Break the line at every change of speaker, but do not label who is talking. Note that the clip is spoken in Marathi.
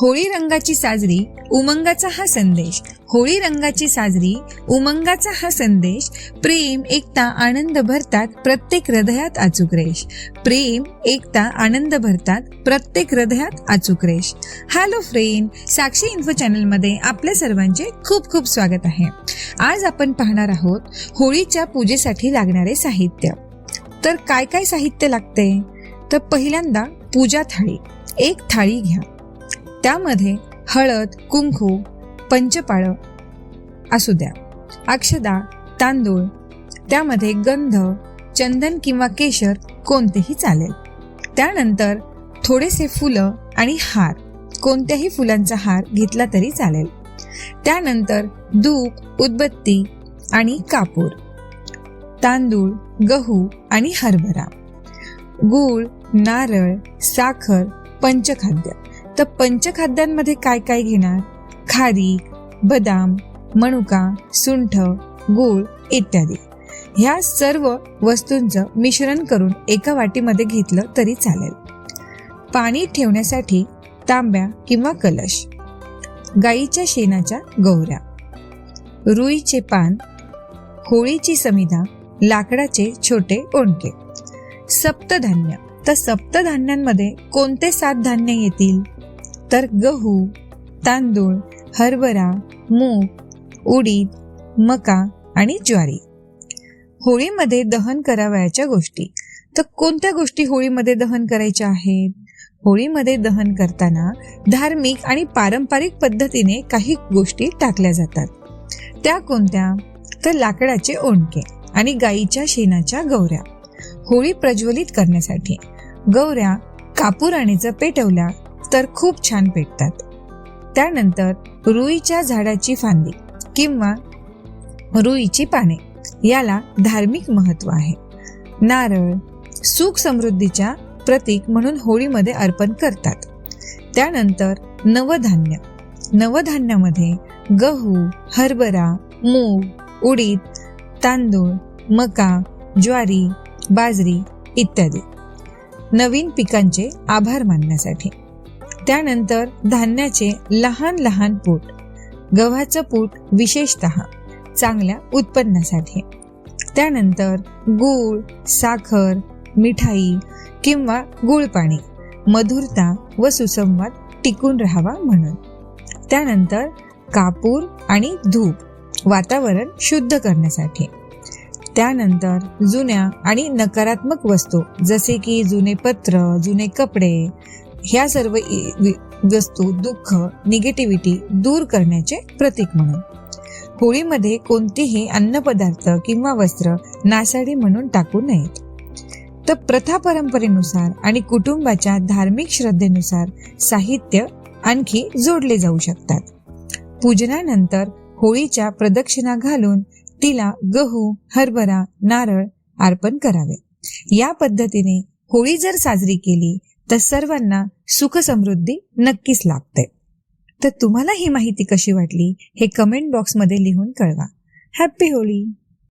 होळी रंगाची साजरी उमंगाचा हा संदेश. होळी रंगाची साजरी उमंगाचा हा संदेश. प्रेम एकता आनंद भरतात प्रत्येक हृदयात अचूक रेश प्रेम एकता आनंद भरतात प्रत्येक हृदयात अचूक रेश हॅलो फ्रेंड साक्षी इन्फो चॅनलमध्ये आपल्या सर्वांचे खूप खूप स्वागत आहे. आज आपण पाहणार आहोत होळीच्या पूजेसाठी लागणारे साहित्य. तर काय काय साहित्य लागते? तर पहिल्यांदा पूजा थाळी. एक थाळी घ्या. त्यामध्ये हळद कुंकू पंचपाळ असू द्या. अक्षदा तांदूळ त्यामध्ये गंध चंदन किंवा केशर कोणतेही चालेल. त्यानंतर थोडेसे फुलं आणि हार. कोणत्याही फुलांचा हार घेतला तरी चालेल. त्यानंतर धूप उदबत्ती आणि कापूर. तांदूळ गहू आणि हरभरा. गूळ नारळ साखर पंचखाद्य. तर पंचखाद्यांमध्ये काय काय घेणार? खारी बदाम मनुका सुंठ गूळ इत्यादी. ह्या सर्व वस्तूंचं मिश्रण करून एका वाटीमध्ये घेतलं तरी चालेल. पाणी ठेवण्यासाठी तांब्या किंवा कलश गाईच्या शेणाच्या गौऱ्या रुईचे पान होळीची समिधा लाकडाचे छोटे ओंडके. सप्तधान्य. तर सप्तधान्यांमध्ये कोणते सात धान्य येतील? तर गहू तांदूळ हरभरा मूग उडीद मका आणि ज्वारी. होळीमध्ये दहन करावयाच्या गोष्टी. तर कोणत्या गोष्टी होळीमध्ये दहन करायच्या आहेत? होळीमध्ये दहन करताना धार्मिक आणि पारंपरिक पद्धतीने काही गोष्टी टाकल्या जातात. त्या कोणत्या? तर लाकडाचे ओंडके आणि गाईच्या शेणाच्या गौऱ्या होळी प्रज्वलित करण्यासाठी गौऱ्या कापूर आणि पेटवल्या तर खूप छान पेटतात त्यानंतर रुईच्या झाडाची फांदी किंवा रुईची पाने याला धार्मिक महत्त्व आहे. नारळ सुख समृद्धीच्या प्रतीक म्हणून होळीमध्ये अर्पण करतात. त्यानंतर नवधान्य. नवधान्यामध्ये गहू हरभरा मूग उडीद तांदूळ मका ज्वारी बाजरी इत्यादी नवीन पिकांचे आभार मानण्यासाठी. त्यानंतर धान्याचे लहान लहान पूट. गव्हाचं पूट विशेषत चांगल्या उत्पन्नासाठी. त्यानंतर गूळ साखर मिठाई किंवा गुळपाणी मधुरता व सुसंवाद टिकून राहावा म्हणून. त्यानंतर कापूर आणि धूप वातावरण शुद्ध करण्यासाठी. त्यानंतर जुन्या आणि नकारात्मक वस्तू जसे की जुने पत्र जुने कपडे ह्या सर्व वस्तू दुःख निगेटिव्हिटी दूर करण्याचे प्रतीक म्हणून. होळीमध्ये कोणतेही अन्नपदार्थ किंवा वस्त्र नासाडी म्हणून टाकू नयेत. तर प्रथा परंपरेनुसार आणि कुटुंबाच्या धार्मिक श्रद्धेनुसार साहित्य आणखी जोडले जाऊ शकतात. पूजनानंतर होळीच्या प्रदक्षिणा घालून तिला गहू हरभरा नारळ अर्पण करावे. या पद्धतीने होळी जर साजरी केली तर सर्वांना सुख समृद्धी नक्कीच लाभते. तर तुम्हाला ही माहिती कशी वाटली हे कमेंट बॉक्समध्ये लिहून कळवा. हॅप्पी होळी